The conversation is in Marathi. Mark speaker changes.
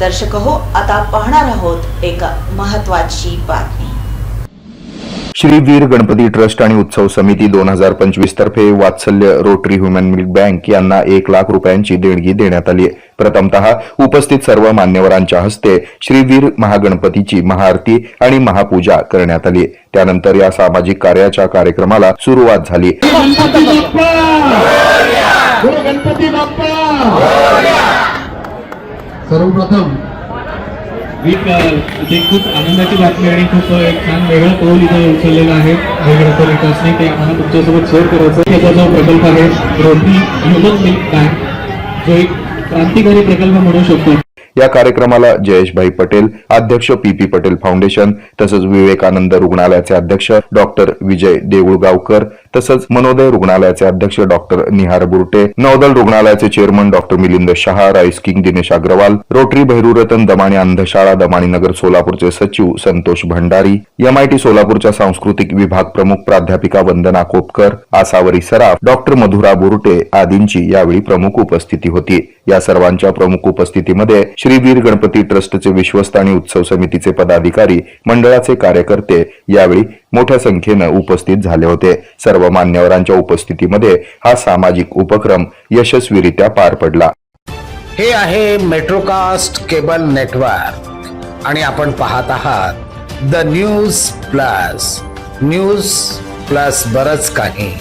Speaker 1: दर्शक हो आता पाहणार आहोत एक महत्वाची बातमी.
Speaker 2: श्री वीर गणपती ट्रस्ट आणि उत्सव समिती दोन हजार पंचवीस तर्फे Vatsalya rotary human milk bank यांना एक लाख रुपयांची देणगी देण्यात आली आहे. प्रथमतः उपस्थित सर्व मान्यवरांच्या हस्ते श्री वीर महागणपतीची महाआरती आणि महापूजा करण्यात आली त्यानंतर या सामाजिक कार्याच्या कार्यक्रमाला सुरुवात झाली
Speaker 3: गणपती बाप्पा बोल गणपती बाप्पा सर्वप्रथम
Speaker 4: एक इथे खूप आनंदाची बातमी आणि खूप एक छान वेगळं पाऊल इथे उचललेलं आहे वेगळं विकासने ते आम्हाला तुमच्यासोबत शेअर करायचं आहे. त्याचा जो प्रकल्प आहे रोटी ह्युमन मिल्क बँक जो एक क्रांतिकारी प्रकल्प म्हणू शकतो
Speaker 2: या कार्यक्रमाला जयेशभाई पटेल अध्यक्ष पी पी पटेल फाउंडेशन तसंच विवेकानंद रुग्णालयाचे अध्यक्ष डॉक्टर विजय देऊळगावकर तसंच मनोदय रुग्णालयाचे अध्यक्ष डॉक्टर निहार बुरटे नौदल रुग्णालयाचे chairman doctor Milind Shah rice king Dinesh Agarwal rotary Bhairuratan Damani अंधशाळा Damani Nagar सोलापूरचे सचिव संतोष भंडारी एमआयटी सोलापूरच्या सांस्कृतिक विभाग प्रमुख प्राध्यापिका वंदना कोपकर आसावरी सराफ डॉक्टर मधुरा बुरटे आदींची यावेळी प्रमुख उपस्थिती होती. या सर्वांच्या प्रमुख उपस्थितीमध्ये श्री वीर गणपती ट्रस्टचे विश्वस्त आणि उत्सव समितीचे पदाधिकारी मंडळाचे कार्यकर्ते यावेळी मोठ्या संख्येनं उपस्थित झाले होते. सर्व मान्यवरांच्या उपस्थितीमध्ये हा सामाजिक उपक्रम यशस्वीरित्या पार पडला.
Speaker 5: हे आहे मेट्रोकास्ट केबल नेटवर्क आणि आपण पाहत आहात the news plus news plus बरच काही.